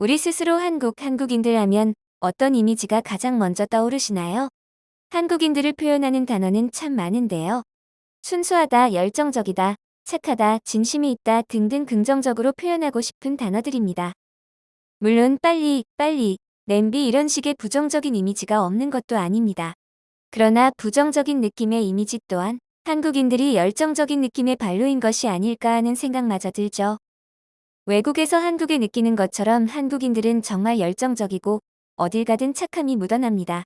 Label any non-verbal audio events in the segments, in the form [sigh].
우리 스스로 한국, 한국인들 하면 어떤 이미지가 가장 먼저 떠오르시나요? 한국인들을 표현하는 단어는 참 많은데요. 순수하다, 열정적이다, 착하다, 진심이 있다 등등 긍정적으로 표현하고 싶은 단어들입니다. 물론 빨리, 빨리, 냄비 이런 식의 부정적인 이미지가 없는 것도 아닙니다. 그러나 부정적인 느낌의 이미지 또한 한국인들이 열정적인 느낌의 반로인 것이 아닐까 하는 생각마저 들죠. 외국에서 한국에 느끼는 것처럼 한국인들은 정말 열정적이고 어딜 가든 착함이 묻어납니다.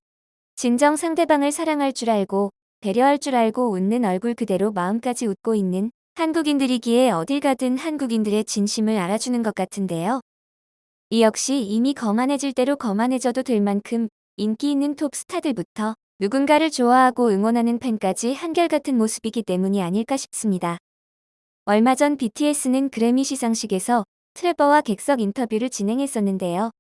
진정 상대방을 사랑할 줄 알고 배려할 줄 알고 웃는 얼굴 그대로 마음까지 웃고 있는 한국인들이기에 어딜 가든 한국인들의 진심을 알아주는 것 같은데요. 이 역시 이미 거만해질 대로 거만해져도 될 만큼 인기 있는 톱 스타들부터 누군가를 좋아하고 응원하는 팬까지 한결같은 모습이기 때문이 아닐까 싶습니다. 얼마 전 BTS는 그래미 시상식에서 트레버와 객석 인터뷰를 진행했었는데요.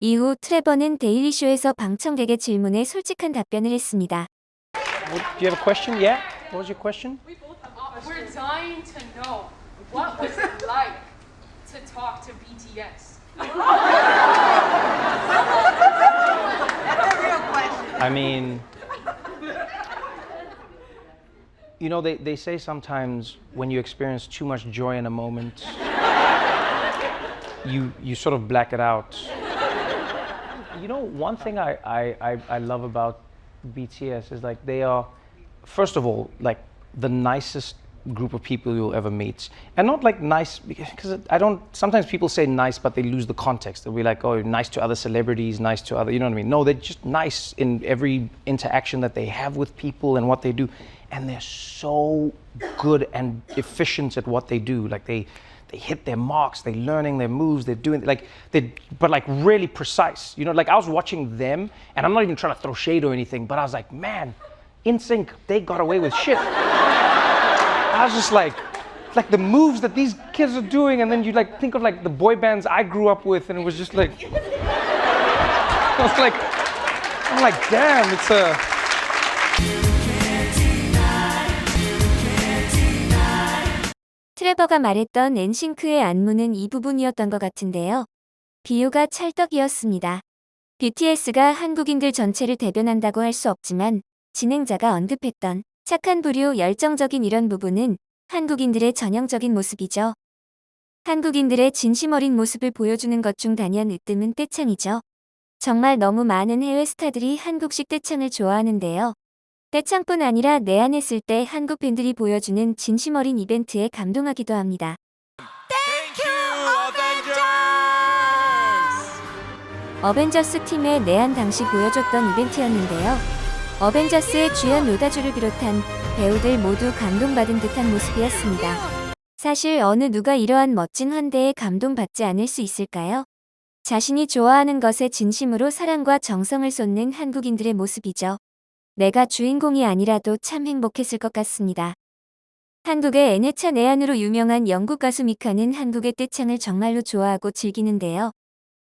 이후 트레버는 데일리쇼에서 방청객의 질문에 솔직한 답변을 했습니다. What, do you have a question? Yeah? What was your question? We're dying to know what was it like to talk to BTS. I mean, you know, they, they say sometimes when you experience too much joy in a moment, [laughs] you, you sort of black it out. You know, one thing I, I, I, I love about BTS is like they are, first of all, like the nicest group of people you'll ever meet. And not like nice, because I don't, sometimes people say nice, but they lose the context. They'll be like, oh, nice to other celebrities, nice to other, you know what I mean? No, they're just nice in every interaction that they have with people and what they do. And they're so good and efficient at what they do. Like they, they hit their marks, they're learning their moves, they're doing like they but like really precise. You know, like I was watching them and I'm not even trying to throw shade or anything, but I was like, man, in sync, they got away with shit. [laughs] I was just like like the moves that these kids are doing, and then you like think of like the boy bands I grew up with, and it was just like [laughs] I was like I'm like, damn, it's a 트레버가 말했던 엔싱크의 안무는 이 부분이었던 것 같은데요. 비유가 찰떡이었습니다. BTS가 한국인들 전체를 대변한다고 할 수 없지만 진행자가 언급했던 착한 부류 열정적인 이런 부분은 한국인들의 전형적인 모습이죠. 한국인들의 진심 어린 모습을 보여주는 것 중 단연 으뜸은 떼창이죠. 정말 너무 많은 해외 스타들이 한국식 떼창을 좋아하는데요. 떼창뿐 아니라 내한했을 때 한국 팬들이 보여주는 진심 어린 이벤트에 감동하기도 합니다. 어벤져스 팀의 내한 당시 보여줬던 이벤트였는데요. 어벤져스의 주연 로다주를 비롯한 배우들 모두 감동받은 듯한 모습이었습니다. 사실 어느 누가 이러한 멋진 환대에 감동받지 않을 수 있을까요? 자신이 좋아하는 것에 진심으로 사랑과 정성을 쏟는 한국인들의 모습이죠. 내가 주인공이 아니라도 참 행복했을 것 같습니다. 한국의 N회차 내한으로 유명한 영국 가수 미카는 한국의 떼창을 정말로 좋아하고 즐기는데요.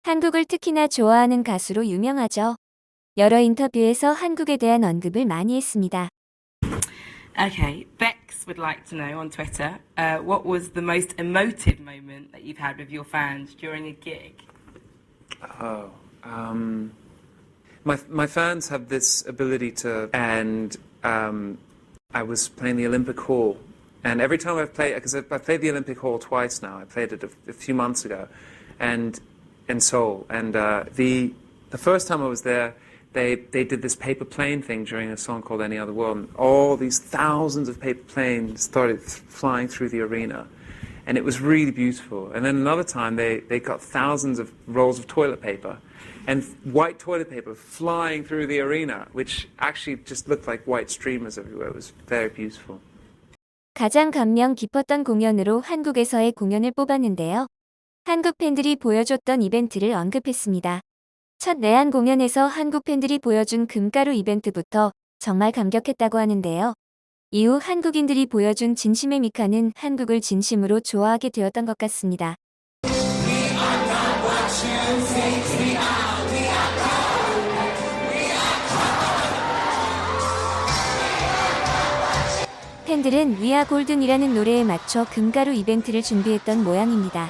한국을 특히나 좋아하는 가수로 유명하죠. 여러 인터뷰에서 한국에 대한 언급을 많이 했습니다. Okay, Bex would like to know on Twitter uh, what was the most emotive moment that you've had with your fans during a gig? Oh, um, my my fans have this ability to, and um, I was playing the Olympic Hall, and every time I've played, because I've, I've played the Olympic Hall twice now. I played it a, a few months ago, and in Seoul, and uh, the the first time I was there. They, they did this paper plane thing during a song called Any Other World. And all these thousands of paper planes started flying through the arena and it was really beautiful. And then another time, they, they got thousands of rolls of toilet paper and white toilet paper flying through the arena, which actually just looked like white streamers everywhere. It was very beautiful. 가장 감명 깊었던 공연으로 한국에서의 공연을 뽑았는데요. 한국 팬들이 보여줬던 이벤트를 언급했습니다. 첫 내한 공연에서 한국 팬들이 보여준 금가루 이벤트부터 정말 감격했다고 하는데요. 이후 한국인들이 보여준 진심의 미카는 한국을 진심으로 좋아하게 되었던 것 같습니다. 팬들은 위아 골든이라는 노래에 맞춰 금가루 이벤트를 준비했던 모양입니다.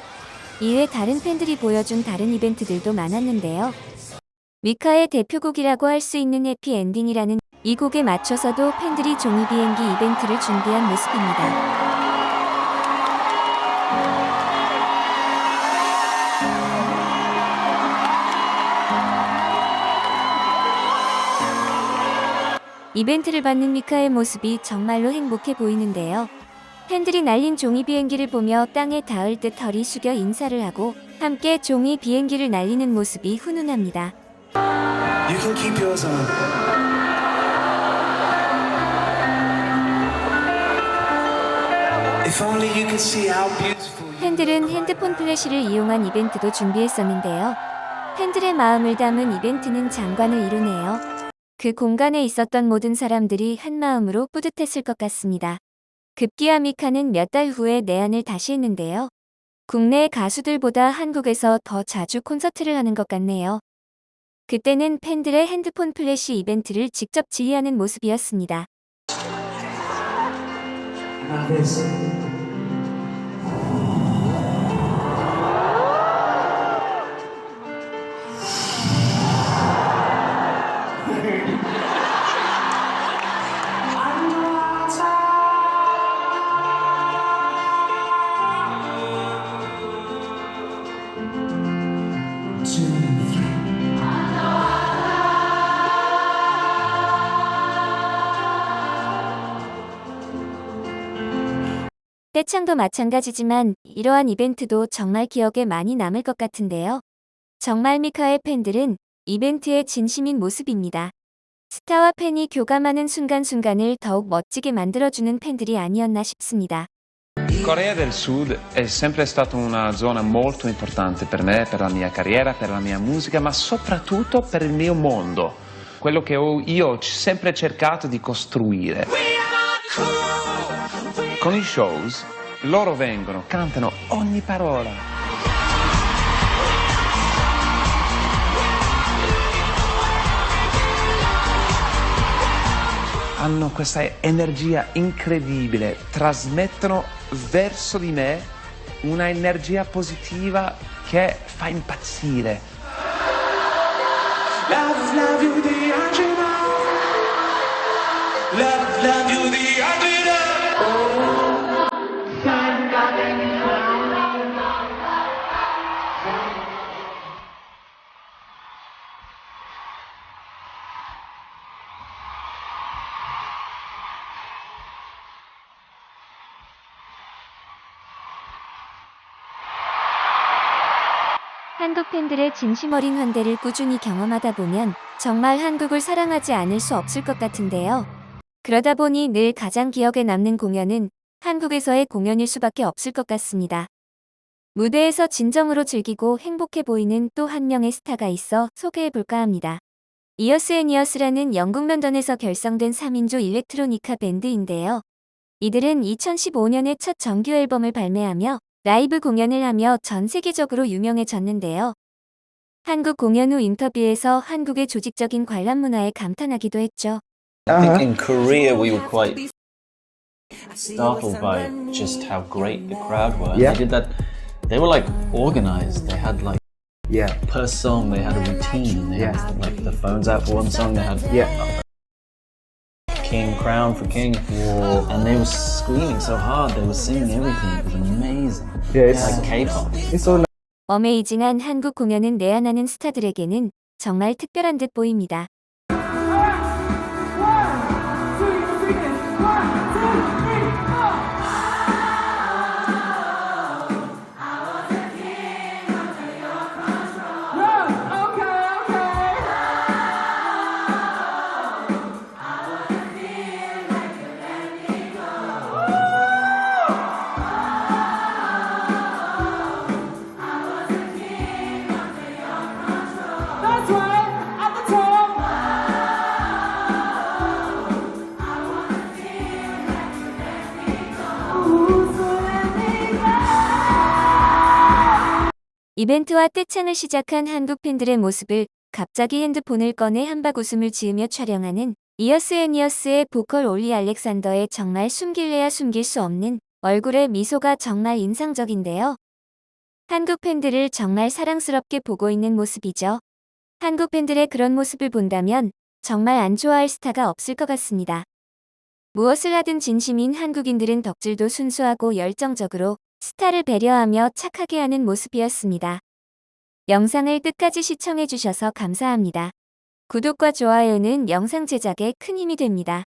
이외 다른 팬들이 보여준 다른 이벤트들도 많았는데요. 위카의 대표곡이라고 할 수 있는 해피 엔딩이라는 이 곡에 맞춰서도 팬들이 종이 비행기 이벤트를 준비한 모습입니다. 이벤트를 받는 미카의 모습이 정말로 행복해 보이는데요. 팬들이 날린 종이 비행기를 보며 땅에 닿을 듯 허리 숙여 인사를 하고 함께 종이 비행기를 날리는 모습이 훈훈합니다. 팬들은 핸드폰 플래시를 이용한 이벤트도 준비했었는데요. 팬들의 마음을 담은 이벤트는 장관을 이루네요. 그 공간에 있었던 모든 사람들이 한 마음으로 뿌듯했을 것 같습니다. 급기야 미카는 몇 달 후에 내한을 다시 했는데요. 국내 가수들보다 한국에서 더 자주 콘서트를 하는 것 같네요. 그때는 팬들의 핸드폰 플래시 이벤트를 직접 지휘하는 모습이었습니다. Three. 떼창도 마찬가지지만 이러한 이벤트도 정말 기억에 많이 남을 것 같은데요. 정말 미카의 팬들은 이벤트의 진심인 모습입니다. 스타와 팬이 교감하는 순간순간을 더욱 멋지게 만들어주는 팬들이 아니었나 싶습니다. Corea del Sud è sempre stata una zona molto importante per me, per la mia carriera, per la mia musica, ma soprattutto per il mio mondo. Quello che ho- io ho sempre cercato di costruire. Con i shows loro vengono, cantano ogni parola. hanno questa energia incredibile, trasmettono verso di me una energia positiva che fa impazzire. Love, love you, 한국 팬들의 진심 어린 환대를 꾸준히 경험하다 보면 정말 한국을 사랑하지 않을 수 없을 것 같은데요. 그러다 보니 늘 가장 기억에 남는 공연은 한국에서의 공연일 수밖에 없을 것 같습니다. 무대에서 진정으로 즐기고 행복해 보이는 또 한 명의 스타가 있어 소개해 볼까 합니다. 이어스 앤 이어스라는 영국 런던에서 결성된 3인조 일렉트로니카 밴드인데요. 이들은 2015년에 첫 정규 앨범을 발매하며 라이브 공연을 하며 전 세계적으로 유명해졌는데요. 한국 공연 후 인터뷰에서 한국의 조직적인 관람 문화에 감탄하기도 했죠. I think in Korea we were quite startled by just how great the crowd were. Yeah. They did that. They were like organized. They had like Yeah. per song they had a routine. They Yeah. had like the phones out for one song. They had Yeah. King Crown for King, and they were screaming so hard. They were singing everything. It was amazing. Yeah, It's it's, like K-pop. it's all 어메이징한 한국 공연은 내한하는 스타들에게는 정말 특별한 듯 보입니다. 이벤트와 떼창을 시작한 한국 팬들의 모습을 갑자기 핸드폰을 꺼내 한박 웃음을 지으며 촬영하는 이어스 앤 이어스의 보컬 올리 알렉산더의 정말 숨길래야 숨길 수 없는 얼굴의 미소가 정말 인상적인데요. 한국 팬들을 정말 사랑스럽게 보고 있는 모습이죠. 한국 팬들의 그런 모습을 본다면 정말 안 좋아할 스타가 없을 것 같습니다. 무엇을 하든 진심인 한국인들은 덕질도 순수하고 열정적으로 스타를 배려하며 착하게 하는 모습이었습니다. 영상을 끝까지 시청해주셔서 감사합니다. 구독과 좋아요는 영상 제작에 큰 힘이 됩니다.